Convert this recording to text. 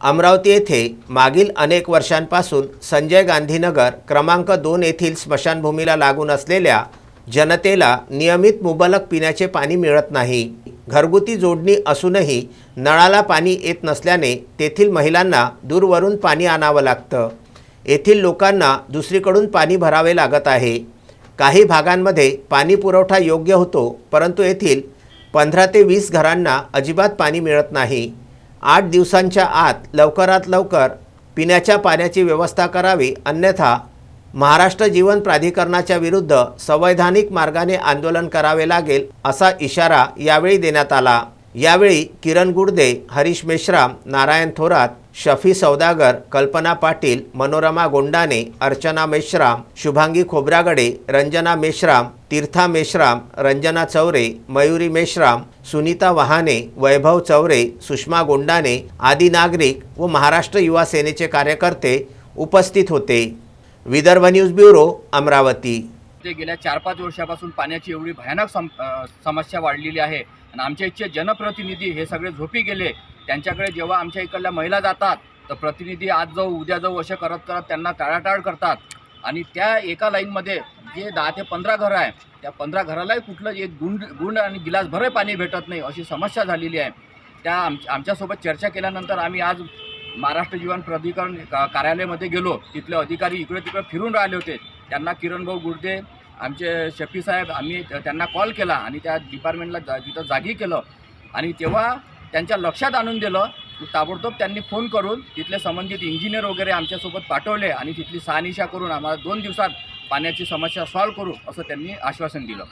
अमरावती येथे मागील अनेक वर्षांपासून संजय गांधीनगर क्रमांक दोन येथील स्मशानभूमीला लागून असलेल्या जनतेला नियमित मुबलक पिण्याचे पाणी मिळत नाही. घरगुती जोडणी असूनही नळाला पाणी येत नसल्याने तेथील महिलांना दूरवरून पाणी आणावं लागतं. येथील लोकांना दुसरीकडून पाणी भरावे लागत आहे. काही भागांमध्ये पाणी पुरवठा योग्य होतो परंतु येथील पंधरा ते वीस घरांना अजिबात पाणी मिळत नाही. आठ दिवसांच्या आत लवकरात लवकर पिण्याच्या पाण्याची व्यवस्था करावी अन्यथा महाराष्ट्र जीवन प्राधिकरणाच्या विरुद्ध संवैधानिक मार्गाने आंदोलन करावे लागेल असा इशारा यावेळी देण्यात आला. यावेळी किरण गुडदे हरीश मेश्राम नारायण थोरात शफी सौदागर कल्पना पाटील मनोरमा गोंडाने अर्चना मेश्राम शुभांगी खोब्रागडे रंजना मेश्राम तीर्था मेश्राम रंजना चौरे मयुरी मेश्राम सुनीता वहाने वैभव चौरे सुषमा गोंडाने आदी नागरिक व महाराष्ट्र युवा सेनेचे कार्यकर्ते उपस्थित होते. Vidarbha news bureau Amravati. ते गेल्या चार पाच वर्षापासून पाण्याची एवढी भयानक सम समस्या वाढलेली आहे. आणि आमच्या इथचे जनप्रतिनिधी हे सगळे झोपी गेले. त्यांच्याकडे जेव्हा आमच्या इकडल्या महिला जातात तर प्रतिनिधी आज जाऊ उद्या जाऊ असे करत करत त्यांना टाळाटाळ करतात. आणि त्या एका लाईनमध्ये जे दहा ते पंधरा घरं आहे त्या पंधरा घरालाही कुठलं एक गुंड गुंड आणि गिलासभरही पाणी भेटत नाही अशी समस्या झालेली आहे. त्या आम आमच्यासोबत चर्चा केल्यानंतर आम्ही आज महाराष्ट्र जीवन प्राधिकरण का- कार्यालयामध्ये गेलो. तिथले अधिकारी इकडे तिकडे फिरून राहिले होते. त्यांना किरणभाऊ गुर्दे आमचे शफी साहेब आम्ही त्यांना कॉल केला आणि त्या डिपार्टमेंटला जा तिथं जागी केलं. आणि तेव्हा त्यांच्या लक्षात आणून दिलं ताबडतोब त्यांनी फोन करून तिथले संबंधित इंजिनियर वगैरे आमच्यासोबत पाठवले आणि तिथली सहानिशा करून आम्हाला दोन दिवसात पाण्याची समस्या सॉल्व्ह करू असं त्यांनी आश्वासन दिलं.